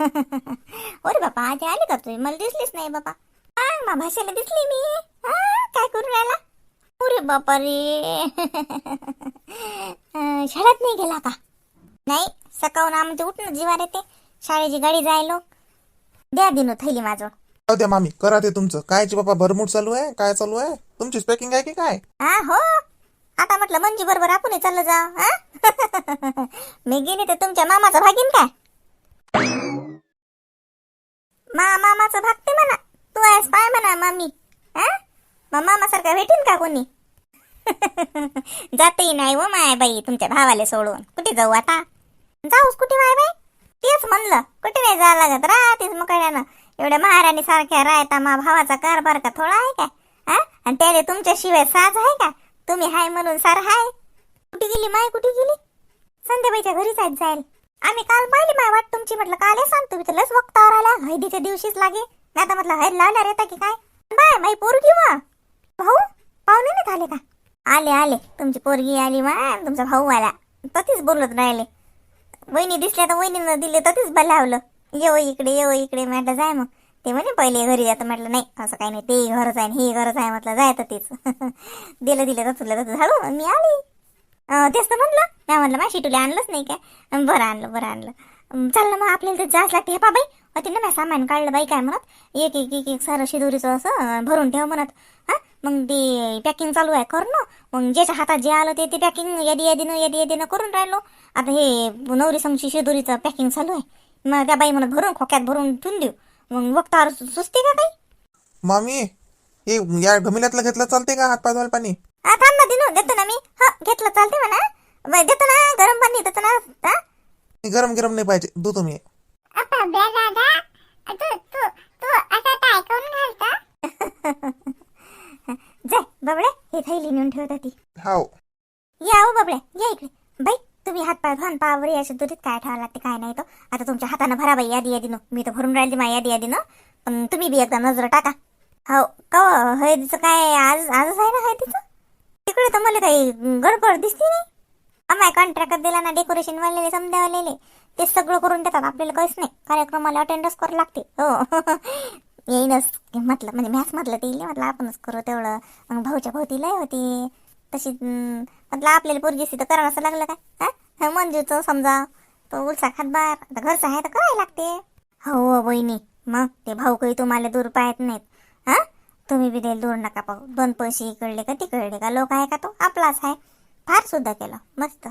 अरे बापा आधी आली का तुम्ही? मला दिसलीच नाही बापा. हा मा भाषेला दिसली मी. हा काय करून राहिला? अरे बापा रे. शाळेत नाही गेला का? नाही सकाळून आमचे उठणं जीवार येते. शाळेची गाडी जायलो. द्या दिनो थैली माझं. जाऊ द्या मामी करा ते तुमचं. कायची बाबा भरमूट चालू आहे? काय चालू आहे? तुमचीच पॅकिंग आहे की काय? हा हो. आता म्हटलं मंजी बरोबर आपण चाललं जा हा मी गेली तर तुमच्या मामाचा भागीन काय मा मामाचं भागते म्हणा तू आहेस पाय म्हणा मामी हा मग मामासारखा भेटून का कोणी? जातही नाही हो व माय बाई तुमच्या भावाले सोडून. कुठे जाऊ आता? जाऊस कुठे माय बाई तेच म्हणलं कुठे नाही जायला लागत राहतेच मग कळ्यानं एवढ्या महाराणी सारख्या राहता मा भावाचा कारभार का थोडा आहे काय हा आणि त्याने तुमच्याशिवाय साज आहे का? तुम्ही हाय म्हणून सार हाय. कुठे गेली माय? कुठे गेली? संध्याबाईच्या घरीच आहेत जाईल. आम्ही काल पाहिली माय वाट तुमची म्हटलं काल सांगतो सांग तुम्ही तर लस वक्तावर आला. हळदीच्या दिवशीच लागे. नाही तर म्हटलं हळद लावल्या रेता की काय? बाय माई पोरगी वा भाऊ पाहुणे नाही आले का? आले आले. तुमची पोरगी आली मा तुमचा भाऊ आला. ततीच बोलत राहिले. वहिनी दिसल्या तर वहिनीनं दिले ततीच बलावलं. येऊ इकडे येऊ इकडे. म्हटलं जाय मग. ते म्हणे पहिले घरी जातं म्हटलं नाही असं काही नाही. ते घरच आहे हे घरच आहे. म्हटलं जाय तर तेच दिलं दिलं तर तुला तर झाडू मी आली. तेच तर म्हणलं नाही म्हणलं माझी तुला आणलंच नाही काय बरं आणलं बरं आणलं. चाललं मग आपल्याला तर जाच लागते. हे पा बाई. तिनं नाही सामान काढलं बाई काय म्हणत? एक एक एक एक सारं शिदोरीचं असं भरून ठेव म्हणत. हा मग ते पॅकिंग चालू आहे करणं मग ज्याच्या हातात जे आलं ते ते पॅकिंग यादी यादीनं यादी यादीनं करून राहिलो. आता हे नवरी संगची शिदोरीचं पॅकिंग चालू आहे. मग त्या बाई म्हणत भरून खोक्यात भरून ठेवून देऊ. मग वक्तावर सुचते का काही? मामी हे या घमिल्यातलं घेतलं चालते का हात पाय धुवायला पाणी? हा थांब ना दिनू देतो ना मी. हा घेतलं चालते म्हणा. बाई, देतो ना गरम पाणी देतो ना. हा? गरम गरम नाही पाहिजे दू तुम्ही आता बे दादा. तू तू तू असं काय करून घालता? जाय बबडे हे थैली नेऊन ठेवत ती हाव. या हो बबडे या इकडे. बाई तुम्ही हात पाय धुवान पावर याच्या दुरीत काय ठेवायला लागते काय नाही तो. आता तुमच्या हातानं भरा बाई यादी यादीनं मी तर भरून राहिली माझ्या यादी यादीनं पण तुम्ही बी एकदा नजर टाका. हो? का हळदीचं काय आज आजच आहे ना हळदीचं तिकडे तर मला काही गडबड दिसते नाही. आम्हाला कॉन्ट्रॅक्ट दिला ना डेकोरेशन वालेले समजावलेले. ते सगळं करून देतात. आपल्याला काहीच नाही. कार्यक्रमाला अटेंडच करावं लागते हो. येईनच. म्हटलं म्हणजे मॅच म्हटलं ते येईल म्हटलं आपणच करू तेवढं. मग भाऊच्या भोवती लय होती. तशी म्हटलं आपल्याला पोरगी तर करावं असं लागलं काय? हा? मंजूचं समजा. तो उलसा खातबार आता घरचा आहे तर करायला लागते. हो, हो बहिणी मग ते भाऊ काही तुम्हाला दूर पाहत नाहीत. हा? तुम्ही बी त्याला दूर नका पाहू. दोन पैसे इकडले का तिकडले का? लोक आहे का तो? आपलाच आहे. फार सुद्धा केलं. मस्त.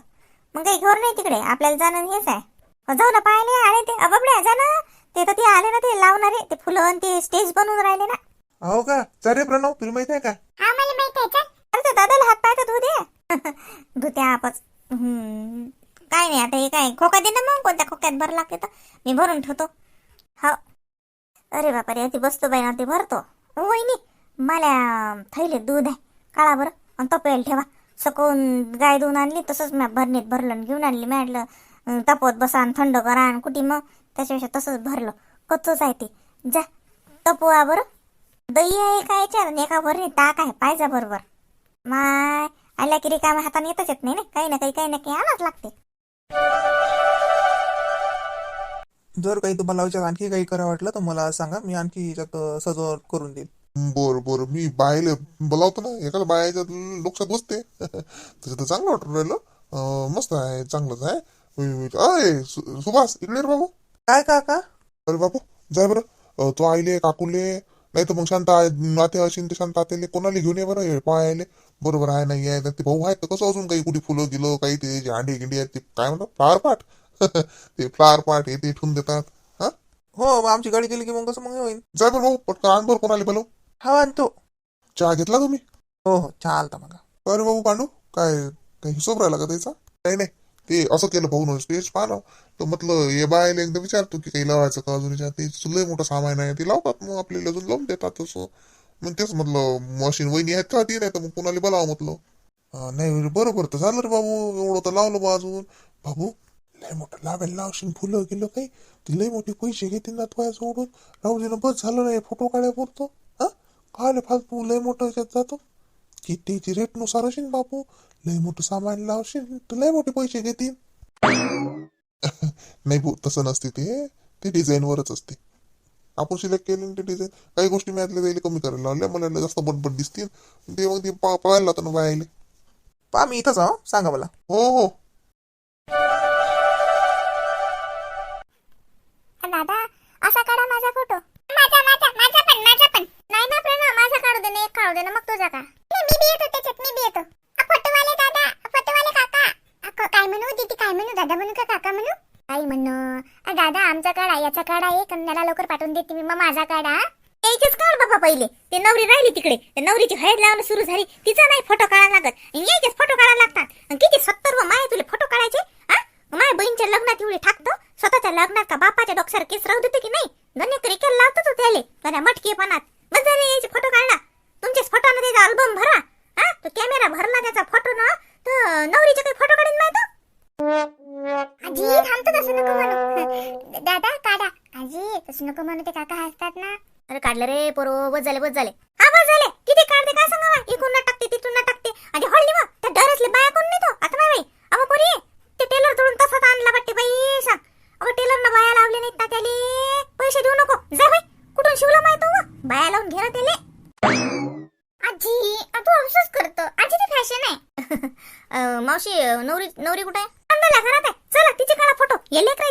मग काही घर नाही तिकडे. आपल्याला जाणं हेच आहे. जाऊ ना पाहिले आले ते. अबाबड्या जा ना. ते तर ते आले ना ते लावणारे. ते फुलं आणि ते स्टेज बनवून राहिले ना. हो का? चल रे प्रणव तुला माहीत आहे का? हा मला माहीत आहे. चल. अरे ते दादाला हात पाय तर धुऊ दे. धुत्या आपच. हम्म. काय नाही आता हे काय खोका दे ना मग? कोणत्या खोक्यात भर लागते तर? मी भरून ठेवतो. हो. अरे बापा रे ती बसतो बाई ना ते भरतो. ओ, वहिनी मला थैले दूध आहे. काळा बरं. आणि तपेल ठेवा. सकून गाय धुवून आणली तसंच मी भरणीत भरलं आणि घेऊन आणली. म्हटलं अं, तापवत बसा आणि थंड करा आणि कुठे मग? त्याच्यापेक्षा तसंच भरलं. कच्चच आहे ते. जा तपवा बरं. दही आहे का याच्यात आणि एका भरणी ताक आहे पाहिजा बरोबर. माय आल्या की रिकाम्या हाताने येतच येत नाही ना? काही ना काही काही ना काही आणाच लागते. जर काही तुम्हाला याच्यात आणखी काही करा वाटलं तर मला सांगा. मी आणखी याच्यात सजावट करून देईल. बर बर. मी बायले बोलावतो ना. एखाद्या बायाच्या लक्षात बसते. तसं तर चांगलं वाटून राहिलं. मस्त आहे चांगलंच आहे. अय सु- सुभाष इकडे रे बाबू. काय काका? अरे बापू जाय बरं. अं, तो आईले काकूले नाही तर मग शांत नाते असेल तर शांत आतेले कोणाला घेऊन ये बरं हे पायाले बरोबर आहे नाही आहे ते भाऊ आहेत तर कसं अजून काही कुठे फुलं गिलं काही ते जे अंडे गिंडी आहेत ते काय म्हणतात? फ्लावर पाट ते फ्लावर पाट हे ते ठेवून देतात. हा? हो मग आमची गाडी गेली की मग कसं मग हे होईल? जाय बरं भाऊ पटकन आण बरं कोणाला बोलव हा आणतो. चहा घेतला तुम्ही? हो हो चालता मग अरे बाबू पांडू काय काही हिशोब राहिला का त्याचा? नाही नाही. ते असं केलं पाहून स्टेज पाहिलं. तर म्हटलं हे बायला एकदा विचारतो की काही लावायचं का अजून ते लय मोठं सामान आहे. ते लावतात मग आपल्याला अजून लावून देतात तसं. मग तेच म्हटलं मशीन वहिनी आहेत का? ती नाही तर मग कोणाला बोलावं म्हटलं. नाही म्हणजे बरोबर तर झालं रे बाबू. एवढं तर लावलं बा अजून. बाबू लय मोठं लावायला लावशील फुलं गेलं काही ती लय मोठे पैसे घेतील ना तो सोडून राहू दे बस झालं नाही फोटो काढाय पुरतो. हा? काय फालतू लय मोठं याच्यात जातो? कितीची रेटनुसार असेल बापू. लय मोठं सामान लावशील तर लय मोठे पैसे घेतील नाही भाऊ तसं नसते ते ते डिझाईनवरच असते आपण सिलेक्ट केले ते डिझाईन काही गोष्टी मी आतल्या त्याला कमी करायला लावल्या मला जास्त बटबट दिसतील ते मग ते पा- पाहायला लावतं ना बायाले पहा मी इथंच आहो सांगा मला हो हो ते नवरीची हळद लावणं सुरू झाली. तिचा नाही फोटो काढायला लागत. यायचेच फोटो काढायला लागतात. किती सत्तर व माय तुले फोटो काढायचे? माझ्या बहिणीच्या लग्नात एवढे टाकतो स्वतःच्या लग्नात का बापाच्या डोक्यावर केस राहू देते की नाही? दोन्ही क्रिकेट लावतो तो त्याले त्याच्या मटकेपणात. झाले यायचे फोटो काढला तुमचेच फोटो ना त्याचा अल्बम भरा. हा? तो कॅमेरा भरला त्याचा फोटो ना. तर नवरीचे काही फोटो काढीन माहिती आजी थांबतो तसं नको म्हणू. दादा काढा. आजी तसं नको म्हणू ते काका हसतात ना. अरे काढलं रे पोरो. बस झाले बस झाले. हा झाले. किती काढते काय सांगा इकडून ना टाकते तिथून ना टाकते आणि हळली मग त्या डरसले बाया कोण नाही तो आता नाही बाई. अहो पोरी ते टेलर तोडून तसाच आणला वाटते बाई सांग अहो टेलर ना बाया लावले नाहीत ना त्याले पैसे देऊ नको. जा बाई कुठून शिवलं माहीत हो बाया लावून घे त्याले. आजी तू असंच करतो. आजी ती फॅशन आहे. मावशी नवरी नवरी कुठे आहे? घरात आहे. चला तिचे काढा फोटो येले लेकरायचे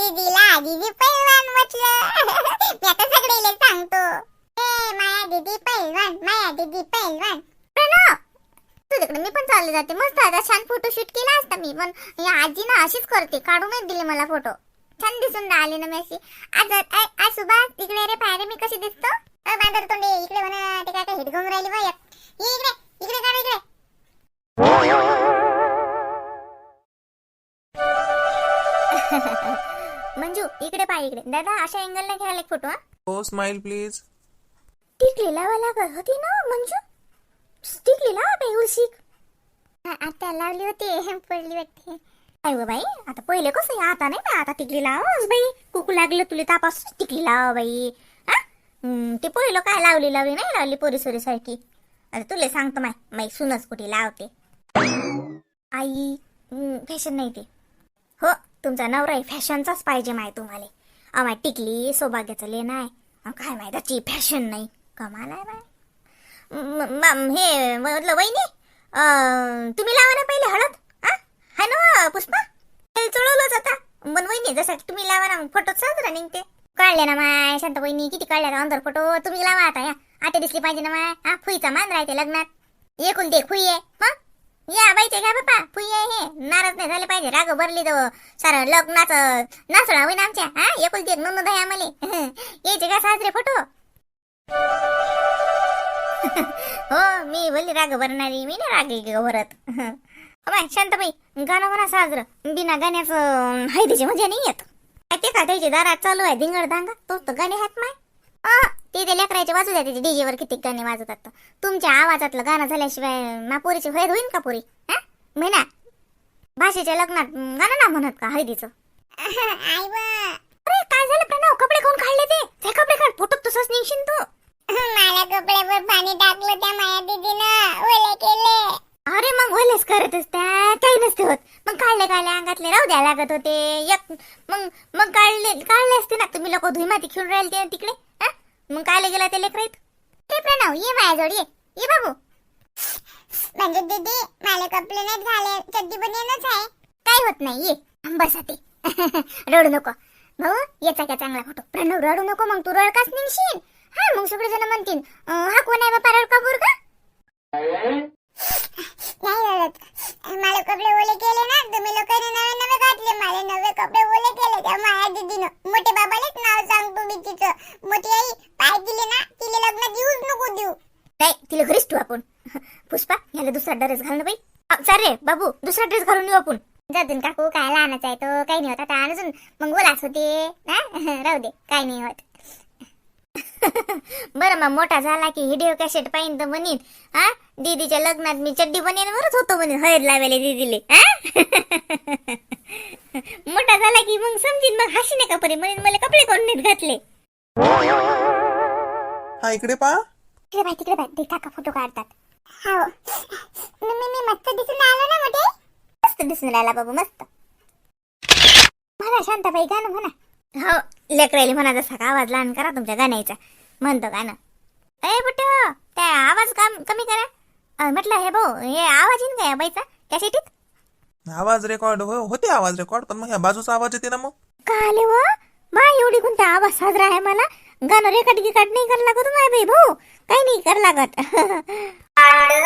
दीदीला दीदी पैलवान म्हटलं. मी आता सगळेले सांगतो. ए माया दीदी पैलवान माया दीदी पैलवान. प्रणव तुझ्याकडे मी पण चालले जाते. मस्त आता. छान फोटो शूट केला असता मी पण या आजी ना अशीच करते. काढूनच दिले मला फोटो छान दिसून ना आले ना मी अशी आज आज- आज सुभाष इकडे रे पायरे मी कशी दिसतो? अ, बांधर तोंडे इकडे म्हणा ते काय काय हिट घेऊन राहिली बाय इकडे इकडे काढ इकडे. मंजू इकडे पाय इकडे. दादा अशा अँगल नाही घ्यायला एक फोटो हा. हो स्माइल प्लीज टिकली लावा लागत होती ना मंजू? टिकली लावा बाई उलशीक आता लावली होती पडली वाटते. काय गो बाई आता पहिले कसं आता नाही ना आता टिकली लावस बाई. कुकू लागलं तुला तापास टिकली लावा बाई. हा? ते पहिलं काय लावली लावली नाही लावली पोरी सोरी सारखी. आता तुला सांगतो माय माई सुनच कुठे लावते. आई फॅशन नाही ते. हो तुमचा नवराही फॅशनचाच पाहिजे माय तुम्हाला. आम्हाला टिकली सौभाग्याचं लेण आहे. अहो, काय माहिती त्याची फॅशन नाही. कमाल आहे बाय. हे म्हटलं वहिनी तुम्ही लावा ना पहिले हळद हा हाय ना पुष्पा? हे चढवलंच आता. पण वहिनी जसं तुम्ही लावा ना फोटो साजरा निघते. काढले ना माय शांत वहिनी किती काढल्या अंदर फोटो तुम्ही लावा आता या. आता दिसली पाहिजे ना माय हा फुईचा मान राहते लग्नात. एकूण ते फुई आहे हा? या बाईचे काय बाप्पा? फुई आहे हे. नाराज नाही झाले पाहिजे. राग भरली तर सारं लग्नाचं नाचळा होईन आमच्या. हा? एकुलती एक नंद आहे आम्हाला. यायचे का साजरे फोटो? हो मी बोलली राग भरणारी. मी नाही राग ग भरत. बाय शांतबाई गाणं म्हणा साजरं. बिना गाण्याचं हैदीची मजा नाही येत. ते का त्याची दारात चालू आहे धिंगड दांगा तोच तर गाणे हात माय. ते ते लेकराचे वाजू द्या त्याचे डीजे वर किती गाणे वाजवतात. तुमच्या आवाजातलं गाणं झाल्याशिवाय मा पोरीची हैद होईन का पोरी? हा? भाषेच्या लग्नात गाणं ना म्हणत का हळदीचं? अरे काय झालं प्रणव? कपडे कोण काढले ते? ते कपडे काढ फोटो तसंच निघशील तू. मला कपड्यावर पाणी टाकलं त्या माया दीदीनं. ओले केले. अरे मग ओलेच करतच त्या. काही नसते होत. मग काढले काढले अंगातले राहू द्या लागत होते. एक मग मग काढले काढले असते ना. तुम्ही लोक धुई माती खेळून राहिले ते तिकडे. हा? मग कायले गेला ते लेकराईत ते प्रणव ये माझ्याजवळ ये. ये बाबू म्हणजे दीदी मला कपडे नाही झाले चड्डी येणच आहे. काय होत नाही ये. बसा रडू नको. भाऊ याचा काय चांगला फोटो. प्रणव रडू नको मग तू रडकाच निघशील. हा मग सगळे जण म्हणतील हा कोण आहे बापा रडका का नाही रडत मला कपडे ओले केले ना तुम्ही लोकांनी नवे नवे घातले मला नवे कपडे ओले केले त्या माया दीदीनं मोठे बाबालेच नाव सांगतो मी तिचं मोठी आई पाय दिले ना तिला लग्नात येऊच नको देऊ नाही तिला घरीच ठेवू आपण पुष्पा याला दुसरा ड्रेस घाल ना बाई. चाल रे बाबू दुसरा ड्रेस घालून येऊ आपण. जातून काकू काय लहानच आहे तो काही नाही होत. आता अजून मग बोलाच होते. हा? राहू दे काय नाही होत. बरं मग मोठा झाला की व्हिडिओ कॅसेट पाहिन तर म्हणीन. हा? दीदीच्या लग्नात मी चड्डी बनेन वरच होतो म्हणून हळद लावायला दीदीले. हा? की मग समजीन मग हाशी नका परी म्हणून मला कपडे कोण नीट घातले. हा इकडे पहा. तिकडे बाय तिकडे बाय ते काका फोटो काढतात. हो. मी मी मस्त दिसून आलो ना मोठे? मस्त दिसून राहिला बाबू मस्त. म्हणा शांताबाई गाणं म्हणा. हो लेकरायला म्हणा जसा का आवाज लहान करा तुमच्या गाण्याचा. म्हणतो गाणं. ए बुट्टे हो त्या आवाज काम कमी करा. अं, म्हटलं हे भाऊ हे आवाज येईन काय बाईचा? त्या सिटीत आवाज रेकॉर्ड हो होते आवाज रेकॉर्ड पण मग ह्या बाजूचा आवाज येते ना मग? काले व बा एवढी कोणता आवाज साजरा आहे मला? गाणं रेकॉर्ड गिकाट नाही कर लागत माय बाई भाऊ. काही नाही कर लागत. हळद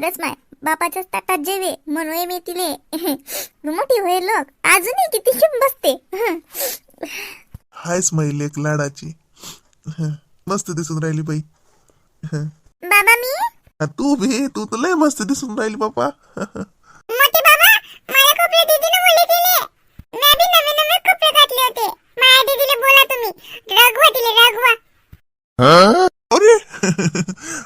खरंच माय. बापाच्याच ताटात जेवे म्हणून मी तिले. मोठी होईल लोक. अजूनही किती शिम बसते. हायच मैल एक लाडाची. मस्त दिसून राहिली बाई. बाबा मी? तू बी. तू तर लय मस्त दिसून राहिली बापा. मोठे बाबा माझ्या कपडे दीदीने मुले दिले. मी बी नवे नवे कपडे घातले होते. माझ्या दीदीला बोला तुम्ही. रघवा दिले रघवा. अरे.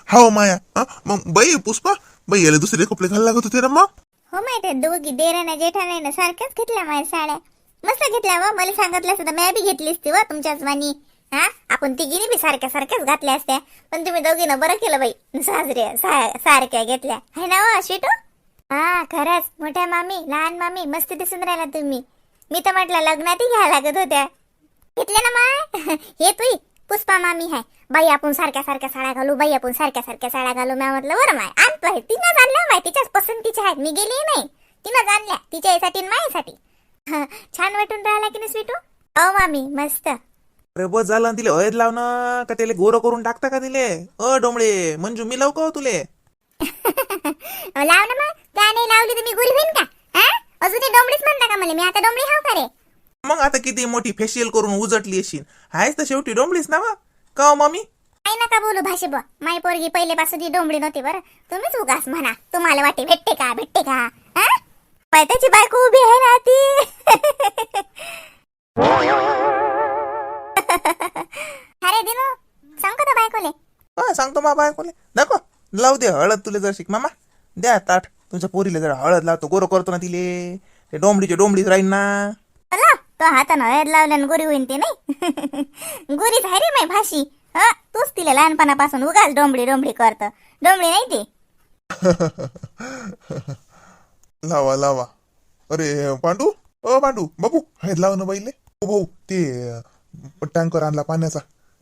हाव माया. हा, मग बाई पुष्पा मग याला दुसरे कपडे घालायला लागत होते ना मग? हो माहिती दोघी देराने जेठाने सारख्याच घेतल्या माझ्या साड्या. मस्त घेतल्या वा मला सांगितलं असतं मी बी घेतली असती वा तुमच्याच वाणी हा? आपण तिघीने बी सारख्या सारख्याच घातल्या असत्या. पण तुम्ही दोघीनं बरं केलं बाई. साजरे सारख्या घेतल्या. है ना वा शिटू हा खरंच. मोठ्या मामी लहान मामी मस्त दिसून राहिला तुम्ही. मी तर म्हटलं लग्नातही घ्यायला लागत होत्या. घेतल्या ना माय हे. तुई पुष्पा मामी आहे बाई आपण सारख्या सारख्या साड्या घालू बाई आपण सारख्या सारख्या साड्या घालू. मी म्हटलं बरं माय आणतो आहे. तिनं आणल्या माय तिच्याच पसंतीच्या आहेत. मी गेली नाही. तिनं आणल्या तिच्यासाठी आणि माझ्यासाठी. छान वाटून राहिला की नाही स्वीटू? हो मामी मस्त. अरे बस झालं ना तिले हळद लावणं. का त्याला गोरं करून टाकता का तिले? अ डोंबळे मंजू मी लावू का हो तुले? लाव ना मग. त्या नाही लावली तर मी होईन का? हा? अजून ते डोंबडीच म्हणता का मला? मी आता डोंबडी हाव का रे? मग आता किती मोठी फेशियल करून उजटली येशील? हायच तर शेवटी डोंबळीस ना वा का हो मम्मी काय नका बोलू भाषे बुवा. माय पोरगी पहिलेपासून ही डोंबळी नव्हती बरं. तुम्हीच उगास म्हणा. तुम्हाला वाटे भेटते का? भेटते का? हा? त्याची बायको उभी आहे ना ती? अरे दिनू सांगतो का बायकोले? सांगतो मा बायकोले. नको लावू दे हळद तुला जर शिक मामा द्या ताट. तुमच्या पोरीला जरा हळद लावतो. गोरो करतो ना तिले. ते डोंबडीचे डोंबडीच राहील ना. तो हातानं हळद लावल्यानं गोरी होईन ते नाही. गोरीच आहे रे माय भाशी हा तूच तिला लहानपणापासून उगाच डोंबडी डोंबडी करत. डोंबडी नाही ते. लावा लावा. अरे पांडू अ पांडू बाबू हळद लाव ना बाईले. ओ भाऊ ते टँकर आणला पाण्याचा.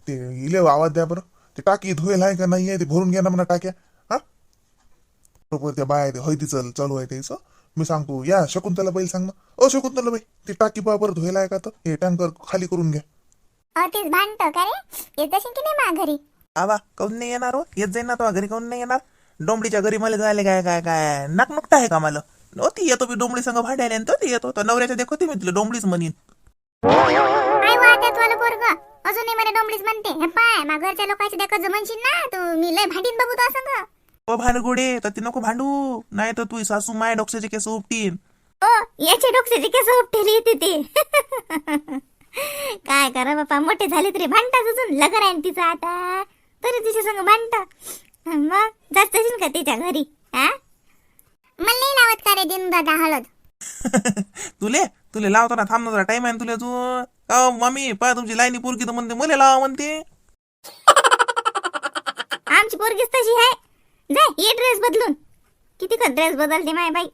ते इले आवाज द्या बरं. ते टाकी धुवेल आहे का नाही आहे ते भरून घ्या ना म्हणा टाक्या. हा? बरोबर त्या बाय हळदी चल चालू आहे त्याचं मी सांगतो या शकुंतला बैल सांग ना. ओ शकुंतला बाई ती टाकी पहा बरं धुवेल आहे का तर हे टँकर खाली करून घ्या. अ तीच भांडत का रे? येत असेल की नाही मा घरी? आवा काऊन नाही येणार हो? येत जाईन ना तो घरी काऊन नाही येणार? डोंबडीच्या घरी मला जायला काय काय काय? नाक नुकता आहे का मला? हो ती येतो मी डोंबडी संग भांडायला आणि तो ती येतो. तर नवऱ्याच्या देखो मी तुला डोंबडीच म्हणीन. काय वाटत वाला पोरग. अजूनही मला डोंबडीच म्हणते. हे पाय मा घरच्या लोकांची देखत म्हणशील ना तू. मी लय भांडीन बघू तो असं ओ भानगुडे तर ती नको भांडू. नाही तर तू सासू माय डोक्याचे केस उपटीन. ओ याचे डोक्याची केस उपटेली येते ते. काय करा बापा मोठे झाले तरी भांडतात अजून. लगर आहे तिचं आता. तरी तिच्या संग भांडत. मग जास्त असेल का तिच्या घरी? हा मला नाही लावत का रे दिन दादा हळद तुले? तुले लावतो ना थांब ना जरा टाइम आहे तुला तू का मम्मी पा तुमची लाईनी पोरगी तर म्हणते मुले लावा म्हणते. आमची पोरगीच तशी आहे. जाय ये ड्रेस बदलून. किती ड्रेस बदलते माय बाई.